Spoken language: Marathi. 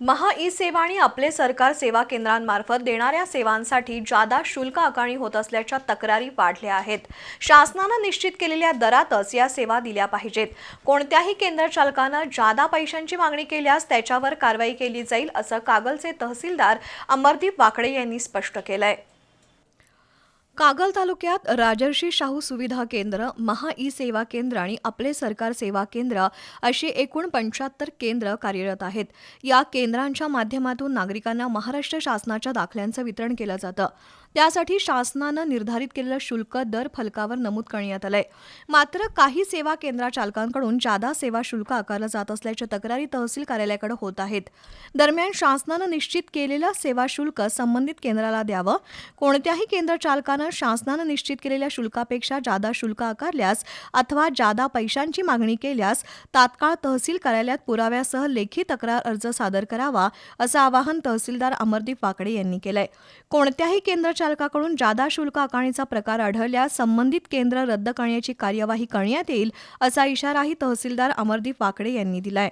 महा ई सेवा आणि आपले सरकार सेवा केंद्रांमार्फत देणाऱ्या सेवांसाठी जादा शुल्क आकारणी होत असल्याच्या तक्रारी वाढल्या आहेत. शासनानं निश्चित केलेल्या दरातच या सेवा दिल्या पाहिजेत. कोणत्याही केंद्र चालकानं जादा पैशांची मागणी केल्यास त्याच्यावर कारवाई केली जाईल असं कागलचे तहसीलदार अमरदीप वाकडे यांनी स्पष्ट केलंय. कागल तालुक्यात राजर्षी शाहू सुविधा केंद्र महा ई सेवा केंद्र आणि आपले सरकार सेवा केंद्र अशी एकूण पंच्याहत्तर केंद्र कार्यरत आहेत. या केंद्रांच्या माध्यमातून नागरिकांना महाराष्ट्र शासनाच्या दाखल्यांचं वितरण केलं जातं. त्यासाठी शासनानं निर्धारित केलेलं शुल्क दर फलकावर नमूद करण्यात आलंय. मात्र काही सेवा केंद्रा चालकांकडून जादा सेवा शुल्क आकारलं जात असल्याच्या तक्रारी तहसील कार्यालयाकडे होत आहेत. दरम्यान शासनानं निश्चित केलेलं सेवा शुल्क संबंधित केंद्राला द्यावं कोणत्याही केंद्र चालकानं शासनानं निश्चित केलेल्या शुल्कापेक्षा जादा शुल्क आकारल्यास अथवा जादा पैशांची मागणी केल्यास तात्काळ तहसील कार्यालयात पुराव्यासह लेखी तक्रार अर्ज सादर करावा असं आवाहन तहसीलदार अमरदीप वाकडे यांनी केलंय. कोणत्याही केंद्र चालकाकडून जादा शुल्क आकारणीचा प्रकार आढळल्यास संबंधित केंद्र रद्द करण्याची कार्यवाही करण्यात येईल असा इशाराही तहसीलदार अमरदीप वाकडे यांनी दिलाय.